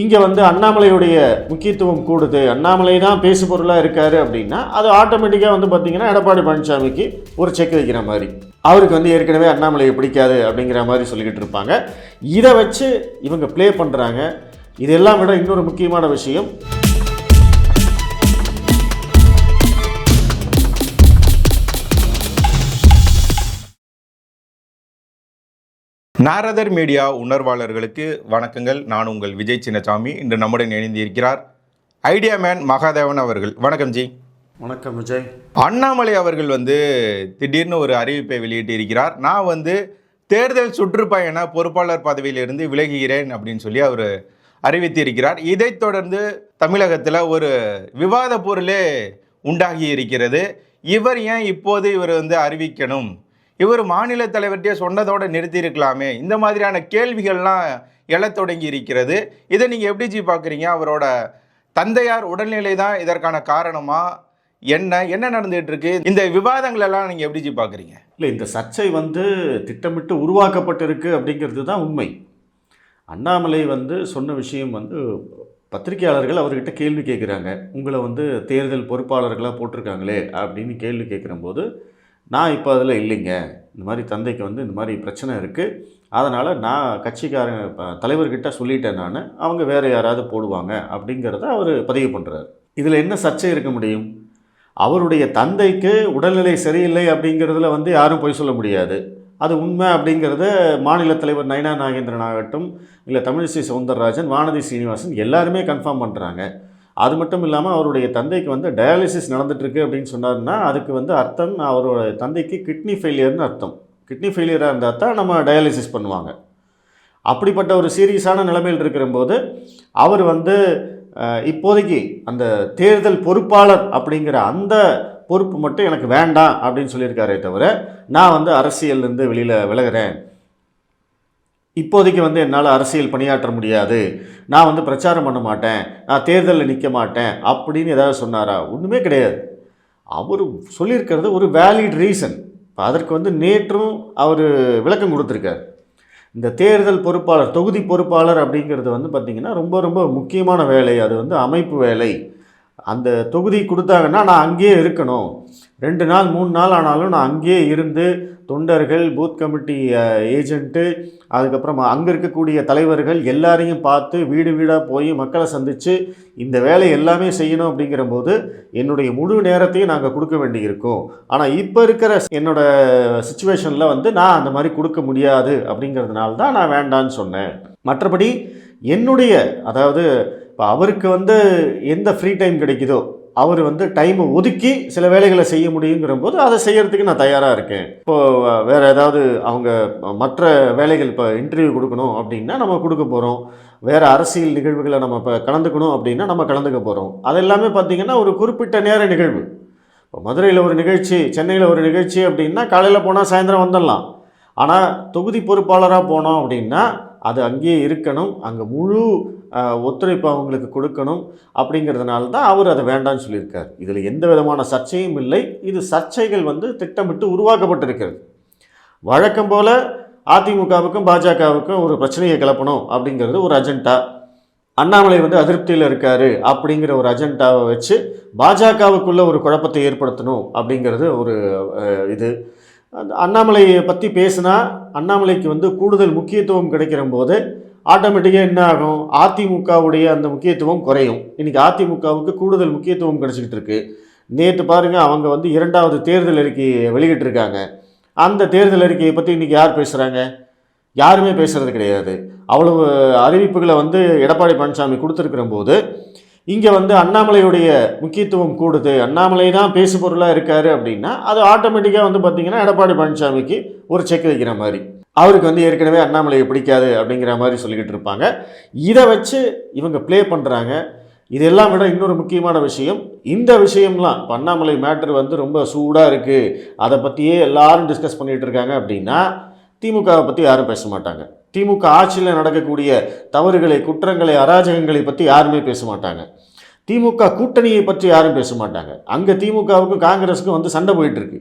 இங்கே வந்து அண்ணாமலையுடைய முக்கியத்துவம் கூடுது. அண்ணாமலை தான் பேசு பொருளாக இருக்காரு அப்படின்னா அது ஆட்டோமேட்டிக்காக வந்து பார்த்தீங்கன்னா எடப்பாடி பழனிசாமிக்கு ஒரு செக் வைக்கிற மாதிரி. அவருக்கு வந்து ஏற்கனவே அண்ணாமலையை பிடிக்காது அப்படிங்கிற மாதிரி சொல்லிக்கிட்டு இருப்பாங்க. இதை வச்சு இவங்க ப்ளே பண்ணுறாங்க இதெல்லாம் விட இன்னொரு முக்கியமான விஷயம் நாரதர் மீடியா உணர்வாளர்களுக்கு வணக்கங்கள். நான் உங்கள் விஜய் சின்னசாமி. இன்று நம்முடன் இணைந்திருக்கிறார் ஐடியா மேன் மகாதேவன் அவர்கள். வணக்கம் ஜி. வணக்கம் விஜய். அண்ணாமலை அவர்கள் வந்து திடீர்னு ஒரு அறிவிப்பை வெளியிட்டிருக்கிறார். நான் வந்து தேர்தல் சுற்றுப்பயண பொறுப்பாளர் பதவியிலிருந்து விலகுகிறேன் அப்படின்னு சொல்லி அவர் அறிவித்திருக்கிறார். இதைத் தொடர்ந்து தமிழகத்தில் ஒரு விவாத பொருளே உண்டாகி இருக்கிறது. இவர் ஏன் இப்போது இவர் வந்து அறிவிக்கணும்? இவர் மாநில தலைவர்கிட்டே சொன்னதோடு நிறுத்தியிருக்கலாமே. இந்த மாதிரியான கேள்விகள்லாம் எழத் தொடங்கி இருக்கிறது இதை நீங்கள் எப்படி ஜி பார்க்குறீங்க அவரோட தந்தையார் உடல்நிலை தான் இதற்கான காரணமா? என்ன? என்ன நடந்துகிட்டு இருக்கு இந்த விவாதங்கள் எல்லாம் நீங்கள் எப்படி ஜி பார்க்குறீங்க இல்லை இந்த சர்ச்சை வந்து திட்டமிட்டு உருவாக்கப்பட்டிருக்கு அப்படிங்கிறது தான் உண்மை. அண்ணாமலை வந்து சொன்ன விஷயம் வந்து பத்திரிகையாளர்கள் அவர்கிட்ட கேள்வி கேட்குறாங்க. உங்களை வந்து தேர்தல் பொறுப்பாளர்களாக போட்டிருக்காங்களே அப்படின்னு கேள்வி கேட்குறம்போது நான் இப்போ அதில் இல்லைங்க. இந்த மாதிரி தந்தைக்கு வந்து இந்த மாதிரி பிரச்சனை இருக்குது அதனால் நான் கட்சிக்காரங்க தலைவர்கிட்ட சொல்லிட்டேன் நான். அவங்க வேறு யாராவது போடுவாங்க அப்படிங்கிறத அவர் பதிவு பண்ணுறாரு இதில் என்ன சர்ச்சை இருக்க முடியும்? அவருடைய தந்தைக்கு உடல்நிலை சரியில்லை அப்படிங்கிறதுல வந்து யாரும் பொய் சொல்ல முடியாது. அது உண்மை அப்படிங்கிறத மாநில தலைவர் நயனா நாகேந்திரன் ஆகட்டும் இல்லை தமிழிசை சவுந்தரராஜன் வானதி சீனிவாசன் எல்லாருமே கன்ஃபார்ம் பண்ணுறாங்க அது மட்டும் இல்லாமல் அவருடைய தந்தைக்கு வந்து டயாலிசிஸ் நடந்துட்டுருக்கு அப்படின்னு சொன்னார்னா அதுக்கு வந்து அர்த்தம் அவரோட தந்தைக்கு கிட்னி ஃபெயிலியர்னு அர்த்தம். கிட்னி ஃபெயிலியராக இருந்தால் தான் நம்ம டயாலிசிஸ் பண்ணுவாங்க. அப்படிப்பட்ட ஒரு சீரியஸான நிலைமையில் இருக்கிறபோது அவர் வந்து இப்போதைக்கு அந்த தேர்தல் பொறுப்பாளர் அப்படிங்கிற அந்த பொறுப்பு மட்டும் எனக்கு வேண்டாம் அப்படின்னு சொல்லியிருக்காரே தவிர நான் வந்து அரசியல்லேருந்து வெளியில் விலகுறேன். இப்போதைக்கு வந்து என்னால் அரசியல் பணியாற்ற முடியாது. நான் வந்து பிரச்சாரம் பண்ண மாட்டேன். நான் தேர்தலில் நிற்க மாட்டேன். அப்படின்னு ஏதாவது சொன்னாரா? ஒன்றுமே கிடையாது. அவர் சொல்லியிருக்கிறது ஒரு வேலிட் ரீசன் அதற்கு வந்து நேற்றும் அவர் விளக்கம் கொடுத்துருக்காரு. இந்த தேர்தல் பொறுப்பாளர் தொகுதி பொறுப்பாளர் அப்படிங்கிறது வந்து பார்த்திங்கன்னா ரொம்ப ரொம்ப முக்கியமான வேலை. அது வந்து அமைப்பு வேலை. அந்த தொகுதி கொடுத்தாங்கன்னா நான் அங்கேயே இருக்கணும். ரெண்டு நாள் மூணு நாள் ஆனாலும் நான் அங்கேயே இருந்து தொண்டர்கள் பூத் கமிட்டி ஏஜென்ட்டு அதுக்கப்புறம் அங்கே இருக்கக்கூடிய தலைவர்கள் எல்லாரையும் பார்த்து வீடு வீடாக போய் மக்களை சந்தித்து இந்த வேலை எல்லாமே செய்யணும் அப்படிங்கிற போது என்னுடைய முழு நேரத்தையும் நாங்கள் கொடுக்க வேண்டியிருக்கும். ஆனால் இப்போ இருக்கிற என்னோட சுச்சுவேஷனில் வந்து நான் அந்த மாதிரி கொடுக்க முடியாது அப்படிங்கிறதுனால தான் நான் வேண்டான்னு சொன்னேன். மற்றபடி என்னுடைய அதாவது இப்போ அவருக்கு வந்து எந்த ஃப்ரீ டைம் கிடைக்குதோ அவர் வந்து டைமை ஒதுக்கி சில வேலைகளை செய்ய முடியுங்கிற போது அதை செய்கிறதுக்கு நான் தயாராக இருக்கேன். இப்போது வேறு ஏதாவது அவங்க மற்ற வேலைகள் இப்போ இன்டர்வியூ கொடுக்கணும் அப்படின்னா நம்ம கொடுக்க போகிறோம் வேறு அரசியல் நிகழ்வுகளை நம்ம இப்போ கலந்துக்கணும் அப்படின்னா நம்ம கலந்துக்க போகிறோம் அது எல்லாமே பார்த்திங்கன்னா ஒரு குறிப்பிட்ட நேர நிகழ்வு. இப்போ மதுரையில் ஒரு நிகழ்ச்சி சென்னையில் ஒரு நிகழ்ச்சி அப்படின்னா காலையில் போனால் சாயந்தரம் வந்துடலாம். ஆனால் தொகுதி பொறுப்பாளராக போனோம் அப்படின்னா அது அங்கேயே இருக்கணும். அங்கே முழு ஒத்துழைப்பு அவங்களுக்கு கொடுக்கணும் அப்படிங்கிறதுனால தான் அவர் அதை வேண்டாம்னு சொல்லியிருக்கார். இதில் எந்த விதமான சர்ச்சையும் இல்லை. இது சர்ச்சைகள் வந்து திட்டமிட்டு உருவாக்கப்பட்டிருக்கிறது. வழக்கம் போல் அதிமுகவுக்கும் பாஜகவுக்கும் ஒரு பிரச்சனையை கிளப்பணும் அப்படிங்கிறது ஒரு அஜெண்டா. அண்ணாமலை வந்து அதிருப்தியில் இருக்கார் அப்படிங்கிற ஒரு அஜெண்டாவை வச்சு பாஜகவுக்குள்ளே ஒரு குழப்பத்தை ஏற்படுத்தணும் அப்படிங்கிறது ஒரு இது. அந்த அண்ணாமலையை பற்றி பேசினா அண்ணாமலைக்கு வந்து கூடுதல் முக்கியத்துவம் கிடைக்கிற போது ஆட்டோமேட்டிக்காக என்ன ஆகும்? அதிமுகவுடைய அந்த முக்கியத்துவம் குறையும். இன்றைக்கி அதிமுகவுக்கு கூடுதல் முக்கியத்துவம் கிடச்சிக்கிட்டு இருக்குது நேற்று பாருங்கள் அவங்க வந்து இரண்டாவது தேர்தல் அறிக்கையை வெளியிட்டிருக்காங்க. அந்த தேர்தல் அறிக்கையை பற்றி இன்றைக்கி யார் பேசுகிறாங்க யாருமே பேசுகிறது கிடையாது. அவ்வளவு அறிவிப்புகளை வந்து எடப்பாடி பழனிசாமி கொடுத்துருக்கிற போது இங்கே வந்து அண்ணாமலையுடைய முக்கியத்துவம் கூடுது. அண்ணாமலை தான் பேசு பொருளாக இருக்காரு அப்படின்னா அது ஆட்டோமேட்டிக்காக வந்து பார்த்திங்கன்னா எடப்பாடி பழனிசாமிக்கு ஒரு செக் வைக்கிற மாதிரி. அவருக்கு வந்து ஏற்கனவே அண்ணாமலையை பிடிக்காது அப்படிங்கிற மாதிரி சொல்லிக்கிட்டு இருப்பாங்க. இதை வச்சு இவங்க ப்ளே பண்ணுறாங்க இதெல்லாம் விட இன்னொரு முக்கியமான விஷயம். இந்த விஷயம்லாம் இப்போ அண்ணாமலை மேட்ரு வந்து ரொம்ப சூடாக இருக்குது அதை பற்றியே எல்லாரும் டிஸ்கஸ் பண்ணிகிட்டு இருக்காங்க அப்படின்னா திமுகவை பற்றி யாரும் பேச மாட்டாங்க. திமுக ஆட்சியில் நடக்கக்கூடிய தவறுகளை குற்றங்களை அராஜகங்களை பற்றி யாருமே பேச மாட்டாங்க. திமுக கூட்டணியை பற்றி யாரும் பேச மாட்டாங்க. அங்கே திமுகவுக்கும் காங்கிரஸுக்கும் வந்து சண்டை போயிட்டுருக்கு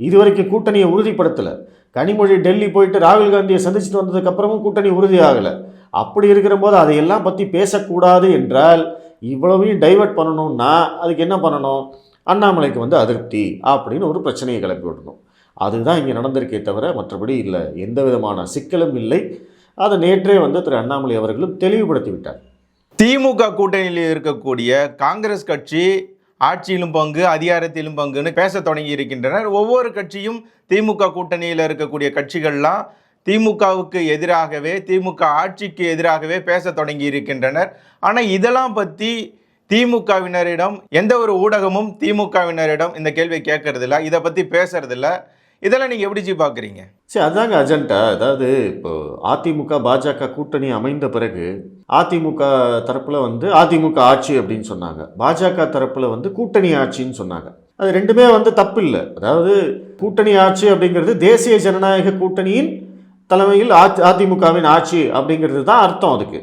இது வரைக்கும் கூட்டணியை உறுதிப்படுத்தலை. கனிமொழி டெல்லி போயிட்டு ராகுல் காந்தியை சந்திச்சுட்டு வந்ததுக்கப்புறமும் கூட்டணி உறுதி ஆகலை அப்படி இருக்கிற போது அதையெல்லாம் பற்றி பேசக்கூடாது என்றால் இவ்வளவையும் டைவர்ட் பண்ணணும்னா அதுக்கு என்ன பண்ணணும்? அண்ணாமலைக்கு வந்து அதிருப்தி அப்படின்னு ஒரு பிரச்சனையை கிளப்பி விடணும். அதுதான் இங்கே நடந்திருக்கே தவிர மற்றபடி இல்லை. எந்த விதமான சிக்கலும் இல்லை. அதை நேற்றே வந்து திரு அண்ணாமலை அவர்களும் தெளிவுபடுத்தி விட்டார். திமுக கூட்டணியில் இருக்கக்கூடிய காங்கிரஸ் கட்சி ஆட்சியிலும் பங்கு அதிகாரத்திலும் பங்குன்னு பேச தொடங்கி இருக்கின்றனர் ஒவ்வொரு கட்சியும் திமுக கூட்டணியில் இருக்கக்கூடிய கட்சிகள்லாம் திமுகவுக்கு எதிராகவே திமுக ஆட்சிக்கு எதிராகவே பேச தொடங்கி இருக்கின்றனர் ஆனால் இதெல்லாம் பற்றி திமுகவினரிடம் எந்த ஒரு ஊடகமும் திமுகவினரிடம் இந்த கேள்வியை கேட்கறதில்ல. இதை பற்றி பேசுறதில்ல. இதெல்லாம் நீங்கள் எப்படி ஜி பார்க்குறீங்க சரி அதாங்க அஜெண்டா அதாவது இப்போ அதிமுக பாஜக கூட்டணி அமைந்த பிறகு அதிமுக தரப்பில் வந்து அதிமுக ஆட்சி அப்படின்னு சொன்னாங்க. பாஜக தரப்பில் வந்து கூட்டணி ஆட்சின்னு சொன்னாங்க. அது ரெண்டுமே வந்து தப்பு இல்லை அதாவது கூட்டணி ஆட்சி அப்படிங்கிறது தேசிய ஜனநாயக கூட்டணியின் தலைமையில் அதிமுகவின் ஆட்சி அப்படிங்கிறது தான் அர்த்தம் அதுக்கு.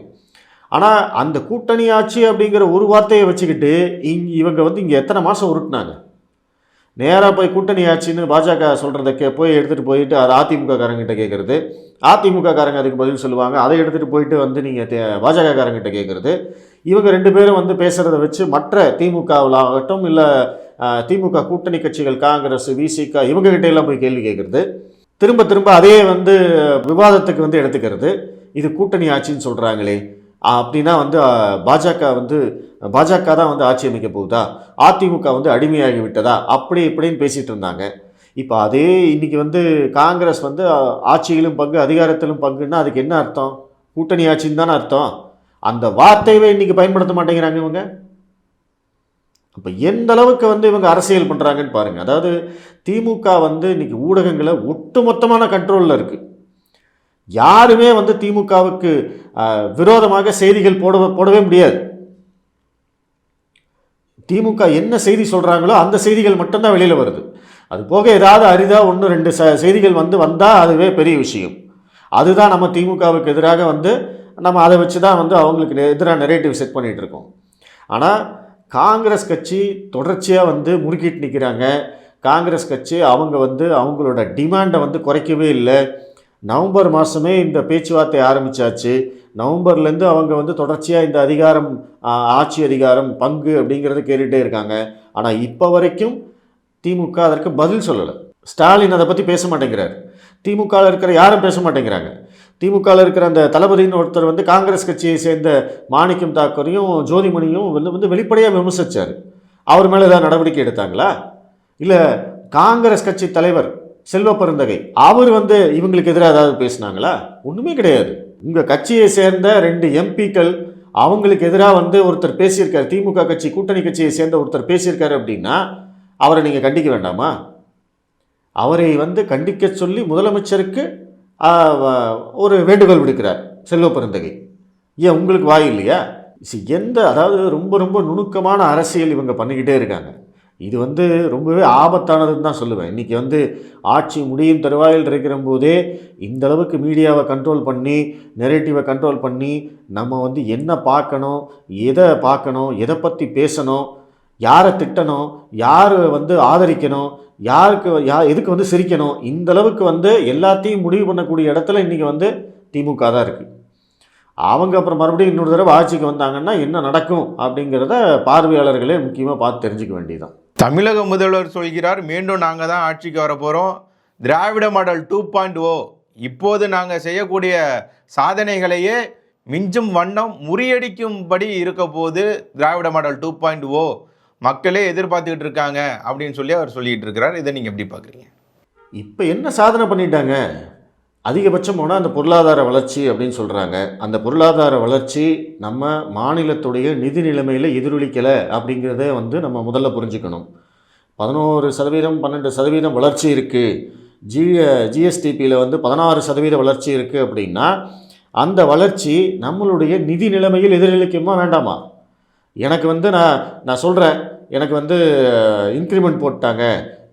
ஆனால் அந்த கூட்டணி ஆட்சி அப்படிங்கிற ஒரு வார்த்தையை வச்சுக்கிட்டு இங் இவங்க வந்து இங்கே எத்தனை மாதம் உருட்டினாங்க? நேராக போய் கூட்டணி ஆட்சின்னு பாஜக சொல்கிறத கே போய் எடுத்துகிட்டு போயிட்டு அது அதிமுக காரங்கிட்ட கேட்குறது அதிமுக காரங்க அதுக்கு பதில் சொல்லுவாங்க. அதை எடுத்துகிட்டு போயிட்டு வந்து நீங்கள் பாஜக காரங்கிட்ட கேட்குறது இவங்க ரெண்டு பேரும் வந்து பேசுகிறத வச்சு மற்ற திமுகவில் ஆகட்டும் இல்லை திமுக கூட்டணி கட்சிகள் காங்கிரஸ் விசிக இவங்ககிட்ட எல்லாம் போய் கேள்வி கேட்குறது திரும்ப திரும்ப அதே வந்து விவாதத்துக்கு வந்து எடுத்துக்கிறது. இது கூட்டணி ஆட்சின்னு சொல்கிறாங்களே அப்படின்னா வந்து பாஜக வந்து பாஜக தான் வந்து ஆட்சி அமைக்க போகுதா? அதிமுக வந்து அடிமையாகி விட்டதா? அப்படி இப்படின்னு பேசிகிட்டு இருந்தாங்க. இப்போ அதே இன்றைக்கி வந்து காங்கிரஸ் வந்து ஆட்சியிலும் பங்கு அதிகாரத்திலும் பங்குன்னா அதுக்கு என்ன அர்த்தம்? கூட்டணி ஆட்சின்னு தானே அர்த்தம். அந்த வார்த்தையவே இன்றைக்கி பயன்படுத்த மாட்டேங்கிறாங்க இவங்க. இப்போ எந்த அளவுக்கு வந்து இவங்க அரசியல் பண்ணுறாங்கன்னு பாருங்கள் அதாவது திமுக வந்து இன்னைக்கு ஊடகங்களை ஒட்டுமொத்தமான கண்ட்ரோலில் இருக்குது யாருமே வந்து திமுகவுக்கு விரோதமாக செய்திகள் போட போடவே முடியாது. திமுக என்ன செய்தி சொல்கிறாங்களோ அந்த செய்திகள் மட்டும்தான் வெளியில் வருது. அது போக ஏதாவது அரிதாக ஒன்று ரெண்டு ச செய்திகள் வந்து வந்தால் அதுவே பெரிய விஷயம். அதுதான் நம்ம திமுகவுக்கு எதிராக வந்து நம்ம அதை வச்சு தான் வந்து அவங்களுக்கு எதிராக நெரேட்டிவ் செட் பண்ணிகிட்டு இருக்கோம். ஆனால் காங்கிரஸ் கட்சி தொடர்ச்சியாக வந்து முறுக்கிட்டு நிற்கிறாங்க காங்கிரஸ் கட்சி அவங்க வந்து அவங்களோட டிமாண்டை வந்து குறைக்கவே இல்லை. நவம்பர் மாதமே இந்த பேச்சுவார்த்தை ஆரம்பித்தாச்சு நவம்பர்லேருந்து அவங்க வந்து தொடர்ச்சியாக இந்த அதிகாரம் ஆட்சி அதிகாரம் பங்கு அப்படிங்கிறத கேட்டுகிட்டே இருக்காங்க. ஆனால் இப்போ வரைக்கும் திமுக அதற்கு பதில் சொல்லலை. ஸ்டாலின் அதை பற்றி பேச மாட்டேங்கிறார். திமுகவில் இருக்கிற யாரும் பேச மாட்டேங்கிறாங்க. திமுகவில் இருக்கிற அந்த தளபதின்னு ஒருத்தர் வந்து காங்கிரஸ் கட்சியை சேர்ந்த மாணிக்கம் தாக்கரையும் ஜோதிமணியும் வந்து வந்து வெளிப்படையாக விமர்சித்தார் அவர் மேலே ஏதாவது நடவடிக்கை எடுத்தாங்களா? இல்லை காங்கிரஸ் கட்சி தலைவர் செல்வ பெருந்தகை. அவர் வந்து இவங்களுக்கு எதிராக ஏதாவது பேசுனாங்களா? ஒன்றுமே கிடையாது. உங்கள் கட்சியை சேர்ந்த ரெண்டு எம்பிக்கள் அவங்களுக்கு எதிராக வந்து ஒருத்தர் பேசியிருக்காரு. திமுக கட்சி கூட்டணி கட்சியை சேர்ந்த ஒருத்தர் பேசியிருக்காரு அப்படின்னா அவரை நீங்கள் கண்டிக்க வேண்டாமா? அவரை வந்து கண்டிக்க சொல்லி முதலமைச்சருக்கு வ- ஒரு வேண்டுகோள் விடுக்கிறார் செல்வ பெருந்தகை. ஏன் உங்களுக்கு வாய் இல்லையா? எந்த அதாவது ரொம்ப ரொம்ப நுணுக்கமான அரசியல் இவங்க பண்ணிக்கிட்டே இருக்காங்க. இது வந்து ரொம்பவே ஆபத்தானதுன்னு தான் சொல்லுவேன். இன்றைக்கி வந்து ஆட்சி முடியும் தருவாயில் இருக்கிற போதே இந்த அளவுக்கு மீடியாவை கண்ட்ரோல் பண்ணி நெரேட்டிவை கண்ட்ரோல் பண்ணி நம்ம வந்து என்ன பார்க்கணும் எதை பார்க்கணும் எதை பற்றி பேசணும் யாரை திட்டணும் யார் வந்து ஆதரிக்கணும் யாருக்கு யா எதுக்கு வந்து சிரிக்கணும் இந்தளவுக்கு வந்து எல்லாத்தையும் முடிவு பண்ணக்கூடிய இடத்துல இன்றைக்கி வந்து திமுக தான் இருக்குது அவங்க அப்புறம் மறுபடியும் இன்னொரு தடவை ஆட்சிக்கு வந்தாங்கன்னா என்ன நடக்கும் அப்படிங்கிறத பார்வையாளர்களே முக்கியமாக பார்த்து தெரிஞ்சுக்க வேண்டியதுதான். தமிழக முதல்வர் சொல்கிறார் மீண்டும் நாங்கள் தான் ஆட்சிக்கு வர போகிறோம் Dravida model two point O இப்போது நாங்கள் செய்யக்கூடிய சாதனைகளையே மிஞ்சும் வண்ணம் முறியடிக்கும்படி இருக்க போது Dravida model two point O மக்களே எதிர்பார்த்துக்கிட்டு இருக்காங்க அப்படின்னு சொல்லி அவர் சொல்லிகிட்டு இருக்கிறார். இதை நீங்கள் எப்படி பார்க்குறீங்க? இப்போ என்ன சாதனை பண்ணிட்டாங்க? அதிகபட்சம் போனால் அந்த பொருளாதார வளர்ச்சி அப்படின்னு சொல்கிறாங்க அந்த பொருளாதார வளர்ச்சி நம்ம மாநிலத்துடைய நிதி நிலைமையில் எதிரொலிக்கலை அப்படிங்கிறத வந்து நம்ம முதல்ல புரிஞ்சுக்கணும். பதினோரு சதவீதம் பன்னெண்டு சதவீதம் வளர்ச்சி இருக்குது ஜி ஜிஎஸ்டிபியில் வந்து பதினாறு சதவீத வளர்ச்சி இருக்குது அப்படின்னா அந்த வளர்ச்சி நம்மளுடைய நிதி நிலைமையில் எதிரொலிக்குமா வேண்டாமா? எனக்கு வந்து நான் நான் சொல்கிறேன் எனக்கு வந்து இன்க்ரிமெண்ட் போட்டாங்க.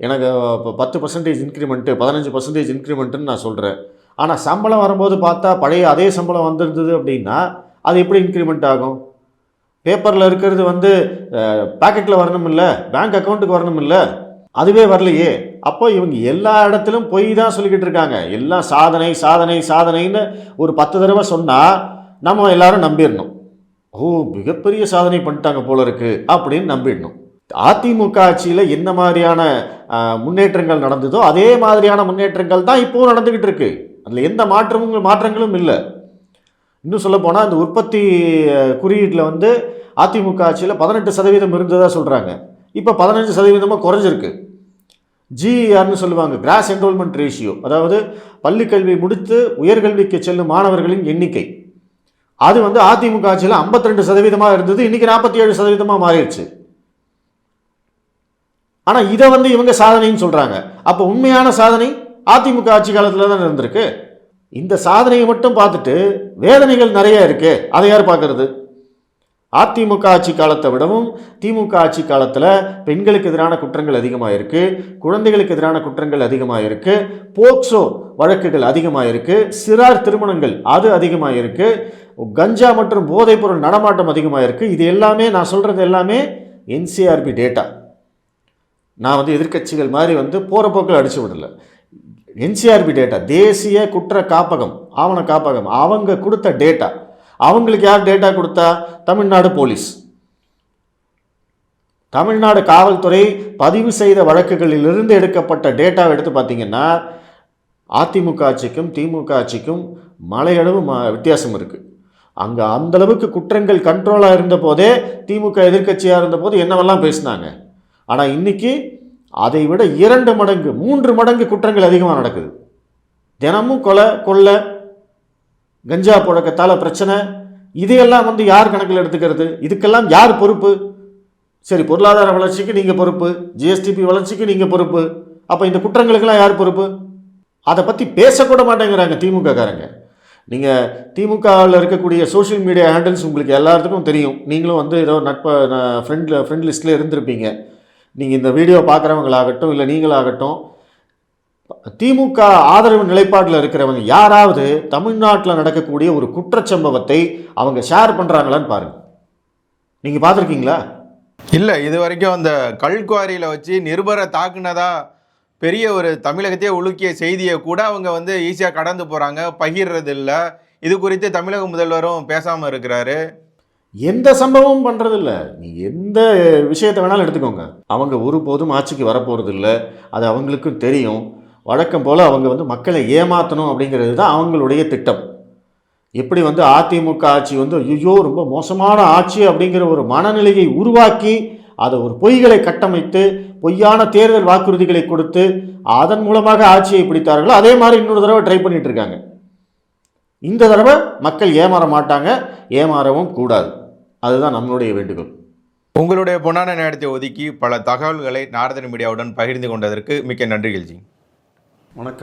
எனக்கு இப்போ பத்து பர்சன்டேஜ் இன்க்ரிமெண்ட்டு பதினஞ்சு பர்சன்டேஜ் இன்க்ரிமெண்ட்டுன்னு நான் சொல்கிறேன் ஆனால் சம்பளம் வரும்போது பார்த்தா பழைய அதே சம்பளம் வந்திருந்தது அப்படின்னா அது எப்படி இன்க்ரிமெண்ட் ஆகும்? பேப்பரில் இருக்கிறது வந்து பேக்கெட்டில் வரணும் இல்லை பேங்க் அக்கௌண்ட்டுக்கு வரணும் இல்லை அதுவே வரலையே. அப்போ இவங்க எல்லா இடத்துலையும் பொய் தான் சொல்லிக்கிட்டு இருக்காங்க. எல்லாம் சாதனை சாதனை சாதனைன்னு ஒரு பத்து தடவை சொன்னால் நம்ம எல்லாரும் நம்பிடணும். ஓ மிகப்பெரிய சாதனை பண்ணிட்டாங்க போல இருக்குது அப்படின்னு நம்பிடணும். அதிமுக ஆட்சியில் என்ன மாதிரியான முன்னேற்றங்கள் நடந்ததோ அதே மாதிரியான முன்னேற்றங்கள் தான் இப்போவும் நடந்துக்கிட்டு இருக்குது அதில் எந்த மாற்றமும் மாற்றங்களும் இல்லை. இன்னும் சொல்லப்போனால் இந்த உற்பத்தி குறியீட்டில் வந்து அதிமுக ஆட்சியில் பதினெட்டு சதவீதம் இருந்ததாக சொல்கிறாங்க இப்போ பதினஞ்சு சதவீதமாக குறைஞ்சிருக்கு. ஜிஆர்னு சொல்லுவாங்க கிராஸ் என்ரோல்மெண்ட் ரேஷியோ அதாவது பள்ளிக்கல்வி முடித்து உயர்கல்விக்கு செல்லும் மாணவர்களின் எண்ணிக்கை. அது வந்து அதிமுக ஆட்சியில் 52% சதவீதமாக இருந்தது இன்னைக்கு நாற்பத்தி ஏழு சதவீதமாக மாறிடுச்சு. ஆனால் இதை வந்து இவங்க சாதனைன்னு சொல்கிறாங்க அப்போ உண்மையான சாதனை அதிமுக ஆட்சி காலத்தில் தான் இருந்திருக்கு. இந்த சாதனையை மட்டும் பார்த்துட்டு வேதனைகள் நிறைய இருக்கு. அதை யார் பார்க்கறது? அதிமுக ஆட்சி காலத்தை விடவும் திமுக ஆட்சி காலத்தில் பெண்களுக்கு எதிரான குற்றங்கள் அதிகமாக இருக்கு குழந்தைகளுக்கு எதிரான குற்றங்கள் அதிகமாக இருக்குது போக்சோ வழக்குகள் அதிகமாக இருக்குது சிறார் திருமணங்கள் அது அதிகமாக இருக்குது கஞ்சா மற்றும் போதைப்பொருள் நடமாட்டம் அதிகமாக இருக்குது இது எல்லாமே நான் சொல்கிறது எல்லாமே என்சிஆர்பி டேட்டா நான் வந்து எதிர்க்கட்சிகள் மாதிரி வந்து போகிற போக்கில் அடித்து விடலை. என்சிஆர்பி டேட்டா தேசிய குற்ற காப்பகம் ஆவண காப்பகம் அவங்க கொடுத்த டேட்டா அவங்களுக்கு யார் டேட்டா கொடுத்தா? தமிழ்நாடு போலீஸ். தமிழ்நாடு காவல்துறை பதிவு செய்த வழக்குகளிலிருந்து எடுக்கப்பட்ட டேட்டாவை எடுத்து பார்த்தீங்கன்னா அதிமுக ஆட்சிக்கும் திமுக ஆட்சிக்கும் மலையளவு ம வித்தியாசம் இருக்குது அங்கே அந்தளவுக்கு குற்றங்கள் கண்ட்ரோலாக இருந்த போதே திமுக எதிர்க்கட்சியாக இருந்தபோது என்னவெல்லாம் பேசினாங்க? ஆனால் இன்றைக்கி அதை விட இரண்டு மடங்கு மூன்று மடங்கு குற்றங்கள் அதிகமாக நடக்குது. தினமும் கொலை கொள்ளை கஞ்சா புழக்கத்தால் பிரச்சனை இதையெல்லாம் வந்து யார் கணக்கில் எடுத்துக்கிறது? இதுக்கெல்லாம் யார் பொறுப்பு? சரி பொருளாதார வளர்ச்சிக்கு நீங்கள் பொறுப்பு ஜிஎஸ்டிபி வளர்ச்சிக்கு நீங்கள் பொறுப்பு. அப்போ இந்த குற்றங்களுக்கெல்லாம் யார் பொறுப்பு? அதை பற்றி பேசக்கூட மாட்டேங்கிறாங்க திமுக காரங்க. நீங்கள் திமுகவில் இருக்கக்கூடிய சோஷியல் மீடியா ஹேண்டில்ஸ் உங்களுக்கு எல்லாத்துக்கும் தெரியும். நீங்களும் வந்து ஏதோ நட்ப ஃப்ரெண்ட் ஃப்ரெண்ட் லிஸ்ட்டில் இருந்திருப்பீங்க. நீங்கள் இந்த வீடியோ பார்க்குறவங்களாகட்டும் இல்லை நீங்களாகட்டும் திமுக ஆதரவு நிலைப்பாட்டில் இருக்கிறவங்க யாராவது தமிழ்நாட்டில் நடக்கக்கூடிய ஒரு குற்றச்சம்பவத்தை அவங்க ஷேர் பண்ணுறாங்களான்னு பாருங்கள் நீங்கள் பார்த்துருக்கீங்களா? இல்லை இது வரைக்கும் அந்த கல்குவாரியில் வச்சு நிருபரை தாக்குனதா பெரிய ஒரு தமிழகத்தையே உலுக்கிய செய்தியை கூட அவங்க வந்து ஈஸியாக கடந்து போகிறாங்க பகிர்றது இல்லை இது குறித்து தமிழக முதல்வரும் பேசாமல் இருக்கிறாரு. எந்த சம்பவமும் பண்ணுறதில்ல நீ எந்த விஷயத்தை வேணாலும் எடுத்துக்கோங்க. அவங்க ஒருபோதும் ஆட்சிக்கு வரப்போகிறது இல்லை அது அவங்களுக்கும் தெரியும். வழக்கம் போல் அவங்க வந்து மக்களை ஏமாற்றணும் அப்படிங்கிறது தான் அவங்களுடைய திட்டம். எப்படி வந்து அதிமுக ஆட்சி வந்து ஐயோ ரொம்ப மோசமான ஆட்சி அப்படிங்கிற ஒரு மனநிலையை உருவாக்கி அதை ஒரு பொய்களை கட்டமைத்து பொய்யான தேர்தல் வாக்குறுதிகளை கொடுத்து அதன் மூலமாக ஆட்சியை பிடித்தார்களோ அதே மாதிரி இன்னொரு தடவை ட்ரை பண்ணிகிட்டு இருக்காங்க. இந்த தடவை மக்கள் ஏமாற மாட்டாங்க. ஏமாறவும் கூடாது. அதுதான் நம்மளுடைய வேண்டுகோள். உங்களுடைய பொன்னான நேரத்தை ஒதுக்கி பல தகவல்களை நாரதன் மீடியாவுடன் பகிர்ந்து கொண்டதற்கு மிக்க நன்றிகள் ஜி வணக்கம்.